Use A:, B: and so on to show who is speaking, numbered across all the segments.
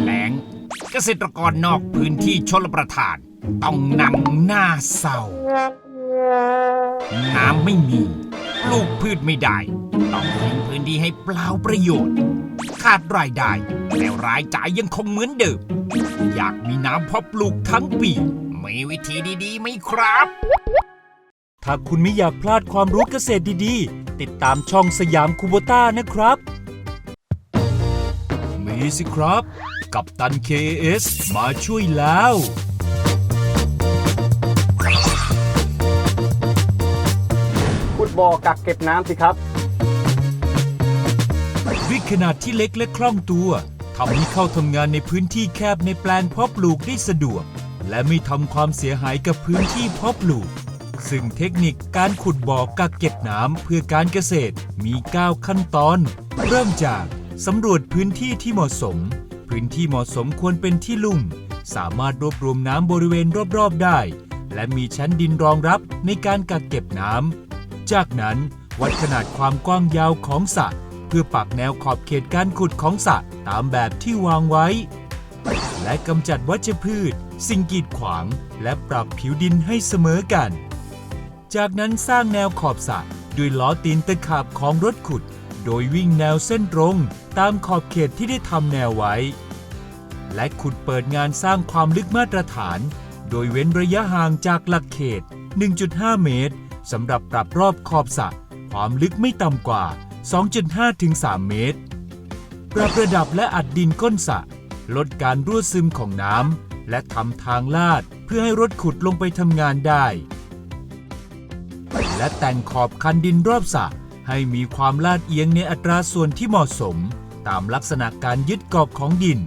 A: แล้ง เกษตรกรนอกพื้นที่ชลประทาน ต้องนั่งหน้าเศร้า น้ำไม่มีปลูกพืชไม่ได้ ต้องทิ้งพื้นที่ให้เปล่าประโยชน์ ขาดรายได้แต่รายจ่ายยังคงเหมือนเดิม อยากมีน้ำเพาะปลูกทั้งปีมีวิธีดีๆไหมครับ
B: ถ้าคุณไม่อยากพลาดความรู้เกษตรดีๆ ติดตามช่องสยามคูโบต้านะครับ มีสิครับ กับตัน KS มาช่วยแล้ว
C: ขุดบ่อกักเก็บน้ำสิครับ
B: ด้วยขนาดที่เล็กและคล่องตัวทำให้เข้าทำงานในพื้นที่แคบในแปลงเพาะปลูกได้สะดวก และไม่ทำความเสียหายกับพื้นที่เพาะปลูก ซึ่งเทคนิคการขุดบ่อกักเก็บน้ำเพื่อการเกษตรมี 9 ขั้นตอน เริ่มจาก สำรวจพื้นที่ที่เหมาะสม พื้นที่เหมาะสมควรเป็นที่ลุ่ม สามารถรวบรวมน้ำบริเวณรอบๆได้ และมีชั้นดินรองรับในการกักเก็บน้ำ จากนั้นวัดขนาดความกว้างยาวของสระเพื่อปักแนวขอบเขตการขุดของสระตามแบบที่วางไว้ และกำจัดวัชพืช สิ่งกีดขวาง และปรับผิวดินให้เสมอกัน จากนั้นสร้างแนวขอบสระด้วยล้อตีนตะขาบของรถขุด โดยวิ่งแนวเส้นตรง ตามขอบเขตที่ได้ทำแนวไว้ และขุดเปิดงานสร้างความลึกมาตรฐาน โดยเว้นระยะห่างจากหลักเขต 1.5 เมตรสำหรับปรับรอบขอบสระความลึกไม่ต่ำกว่า 2.5 ถึง 3 เมตร ปรับระดับและอัดดินก้นสระลดการรั่วซึมของน้ำและทำทางลาดเพื่อให้รถขุดลงไปทำงานได้ และแต่งขอบคันดินรอบสระให้มีความลาดเอียงในอัตราส่วนที่เหมาะสม ตามลักษณะการยึดเกาะของดิน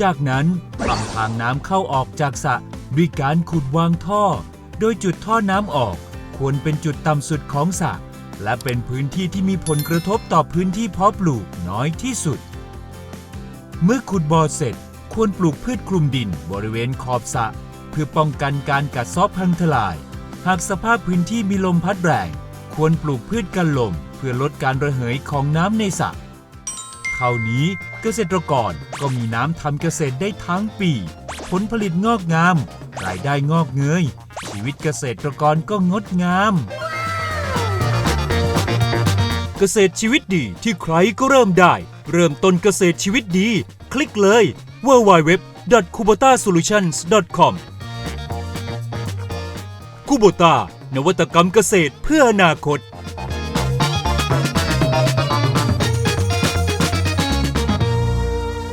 B: จากนั้นทำทางน้ำเข้าออกจากสระด้วยการขุดวางท่อ โดยจุดท่อน้ำออกควรเป็นจุดต่ำสุดของสระและเป็นพื้นที่ที่มีผลกระทบต่อพื้นที่เพาะปลูกน้อยที่สุด เมื่อขุดบ่อเสร็จ ควรปลูกพืชคลุมดินบริเวณขอบสระเพื่อป้องกันการกัดเซาะพังทลาย หากสภาพพื้นที่มีลมพัดแรง ควรปลูกพืชกันลม เพื่อลดการระเหยของน้ำในสระเท่านี้เกษตรกรก็มีน้ำทำเกษตรได้ทั้งปี ผลผลิตงอกงาม รายได้งอกเงย ชีวิตเกษตรกรก็งดงาม เกษตรชีวิตดีที่ใครก็เริ่มได้ เริ่มต้นเกษตรชีวิตดี คลิกเลย www.kubotasolutions.com คูโบตา นวัตกรรมเกษตรเพื่ออนาคต